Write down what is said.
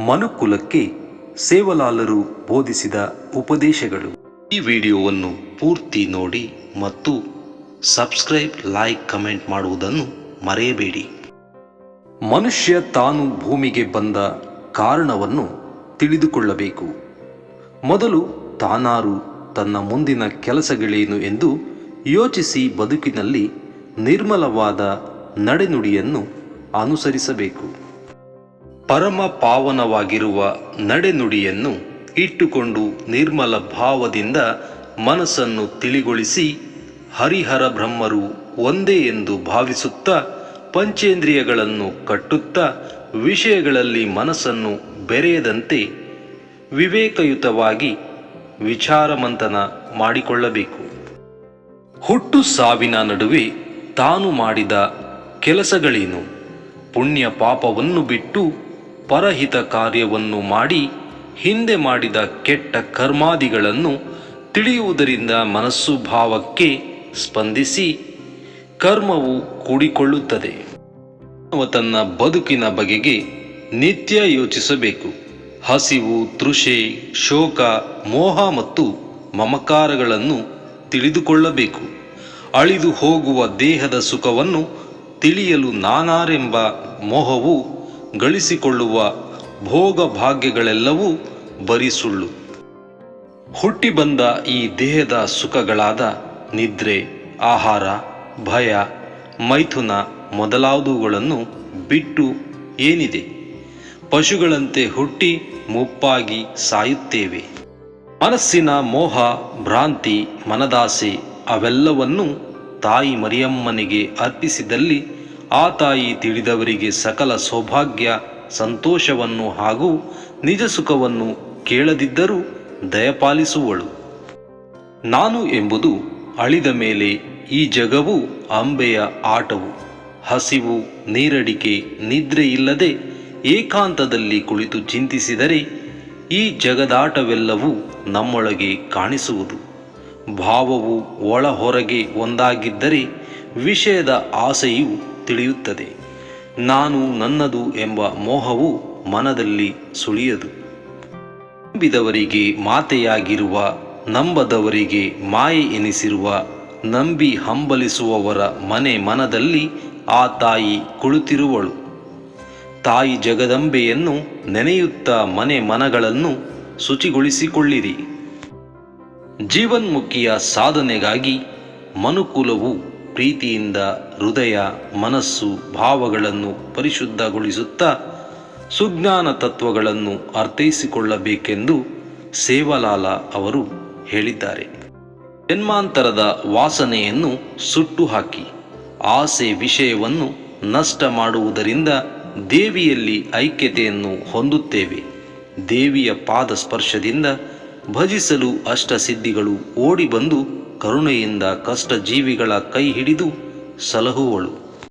ಮನುಕುಲಕ್ಕೆ ಸೇವಲಾಲರು ಬೋಧಿಸಿದ ಉಪದೇಶಗಳು. ಈ ವಿಡಿಯೋವನ್ನು ಪೂರ್ತಿ ನೋಡಿ ಮತ್ತು ಸಬ್ಸ್ಕ್ರೈಬ್, ಲೈಕ್, ಕಮೆಂಟ್ ಮಾಡುವುದನ್ನು ಮರೆಯಬೇಡಿ. ಮನುಷ್ಯ ತಾನು ಭೂಮಿಗೆ ಬಂದ ಕಾರಣವನ್ನು ತಿಳಿದುಕೊಳ್ಳಬೇಕು. ಮೊದಲು ತಾನಾರು ತನ್ನ ಮುಂದಿನ ಕೆಲಸಗಳೇನು ಎಂದು ಯೋಚಿಸಿ ಬದುಕಿನಲ್ಲಿ ನಿರ್ಮಲವಾದ ನಡೆನುಡಿಯನ್ನು ಅನುಸರಿಸಬೇಕು. ಪರಮ ಪಾವನವಾಗಿರುವ ನಡೆನುಡಿಯನ್ನು ಇಟ್ಟುಕೊಂಡು ನಿರ್ಮಲ ಭಾವದಿಂದ ಮನಸ್ಸನ್ನು ತಿಳಿಗೊಳಿಸಿ ಹರಿಹರ ಬ್ರಹ್ಮರು ಒಂದೇ ಎಂದು ಭಾವಿಸುತ್ತಾ ಪಂಚೇಂದ್ರಿಯಗಳನ್ನು ಕಟ್ಟುತ್ತಾ ವಿಷಯಗಳಲ್ಲಿ ಮನಸ್ಸನ್ನು ಬೆರೆಯದಂತೆ ವಿವೇಕಯುತವಾಗಿ ವಿಚಾರಮಂಥನ ಮಾಡಿಕೊಳ್ಳಬೇಕು. ಹುಟ್ಟು ಸಾವಿನ ನಡುವೆ ತಾನು ಮಾಡಿದ ಕೆಲಸಗಳೇನು? ಪುಣ್ಯ ಪಾಪವನ್ನು ಬಿಟ್ಟು ಪರಹಿತ ಕಾರ್ಯವನ್ನು ಮಾಡಿ ಹಿಂದೆ ಮಾಡಿದ ಕೆಟ್ಟ ಕರ್ಮಾದಿಗಳನ್ನು ತಿಳಿಯುವುದರಿಂದ ಮನಸ್ಸು ಭಾವಕ್ಕೆ ಸ್ಪಂದಿಸಿ ಕರ್ಮವು ಕೂಡಿಕೊಳ್ಳುತ್ತದೆ. ತನ್ನ ಬದುಕಿನ ಬಗೆಗೆ ನಿತ್ಯ ಯೋಚಿಸಬೇಕು. ಹಸಿವು, ತೃಷೆ, ಶೋಕ, ಮೋಹ ಮತ್ತು ಮಮಕಾರಗಳನ್ನು ತಿಳಿದುಕೊಳ್ಳಬೇಕು. ಅಳಿದು ಹೋಗುವ ದೇಹದ ಸುಖವನ್ನು ತಿಳಿಯಲು ನಾನಾರೆಂಬ ಮೋಹವು ಗಳಿಸಿಕೊಳ್ಳುವ ಭೋಗ ಭಾಗ್ಯಗಳೆಲ್ಲವೂ ಹುಟ್ಟಿ ಬಂದ ಈ ದೇಹದ ಸುಖಗಳಾದ ನಿದ್ರೆ, ಆಹಾರ, ಭಯ, ಮೈಥುನ ಮೊದಲಾದವುಗಳನ್ನು ಬಿಟ್ಟು ಏನಿದೆ? ಪಶುಗಳಂತೆ ಹುಟ್ಟಿ ಮುಪ್ಪಾಗಿ ಸಾಯುತ್ತೇವೆ. ಮನಸ್ಸಿನ ಮೋಹ, ಭ್ರಾಂತಿ, ಮನದಾಸೆ ಅವೆಲ್ಲವನ್ನೂ ತಾಯಿ ಮರಿಯಮ್ಮನಿಗೆ ಅರ್ಪಿಸಿದಲ್ಲಿ ಆ ತಾಯಿ ತಿಳಿದವರಿಗೆ ಸಕಲ ಸೌಭಾಗ್ಯ, ಸಂತೋಷವನ್ನು ಹಾಗೂ ನಿಜ ಸುಖವನ್ನು ಕೇಳದಿದ್ದರೂ ದಯಪಾಲಿಸುವಳು. ನಾನು ಎಂಬುದು ಅಳಿದ ಮೇಲೆ ಈ ಜಗವು ಅಂಬೆಯ ಆಟವು. ಹಸಿವು, ನೀರಡಿಕೆ ನಿದ್ರೆಯಿಲ್ಲದೆ ಏಕಾಂತದಲ್ಲಿ ಕುಳಿತು ಚಿಂತಿಸಿದರೆ ಈ ಜಗದಾಟವೆಲ್ಲವೂ ನಮ್ಮೊಳಗೆ ಕಾಣಿಸುವುದು. ಭಾವವು ಒಳ ಹೊರಗೆ ಒಂದಾಗಿದ್ದರೆ ವಿಷಯದ ಆಸೆಯು ತಿಳಿಯುತ್ತದೆ. ನಾನು ನನ್ನದು ಎಂಬ ಮೋಹವು ಮನದಲ್ಲಿ ಸುಳಿಯದು. ನಂಬಿದವರಿಗೆ ಮಾತೆಯಾಗಿರುವ, ನಂಬದವರಿಗೆ ಮಾಯೆ ಎನಿಸಿರುವ, ನಂಬಿ ಹಂಬಲಿಸುವವರ ಮನೆ ಮನದಲ್ಲಿ ಆ ತಾಯಿ ಕುಳಿತಿರುವಳು. ತಾಯಿ ಜಗದಂಬೆಯನ್ನು ನೆನೆಯುತ್ತಾ ಮನೆ ಮನಗಳನ್ನು ಶುಚಿಗೊಳಿಸಿಕೊಳ್ಳಿರಿ. ಜೀವನ್ಮುಖಿಯ ಸಾಧನೆಗಾಗಿ ಮನುಕುಲವು ಪ್ರೀತಿಯಿಂದ ಹೃದಯ, ಮನಸ್ಸು, ಭಾವಗಳನ್ನು ಪರಿಶುದ್ಧಗೊಳಿಸುತ್ತಾ ಸುಜ್ಞಾನ ತತ್ವಗಳನ್ನು ಅರ್ಥೈಸಿಕೊಳ್ಳಬೇಕೆಂದು ಸೇವಾಲಾಲ ಅವರು ಹೇಳಿದ್ದಾರೆ. ಜನ್ಮಾಂತರದ ವಾಸನೆಯನ್ನು ಸುಟ್ಟು ಹಾಕಿ ಆಸೆ ವಿಷಯವನ್ನು ನಷ್ಟ ಮಾಡುವುದರಿಂದ ದೇವಿಯಲ್ಲಿ ಐಕ್ಯತೆಯನ್ನು ಹೊಂದುತ್ತೇವೆ. ದೇವಿಯ ಪಾದ ಸ್ಪರ್ಶದಿಂದ ಭಜಿಸಲು ಅಷ್ಟಸಿದ್ಧಿಗಳು ಓಡಿ ಬಂದು ಕರುಣೆಯಿಂದ ಕಷ್ಟ ಜೀವಿಗಳ ಕೈ ಹಿಡಿದು ಸಲಹುವಳು.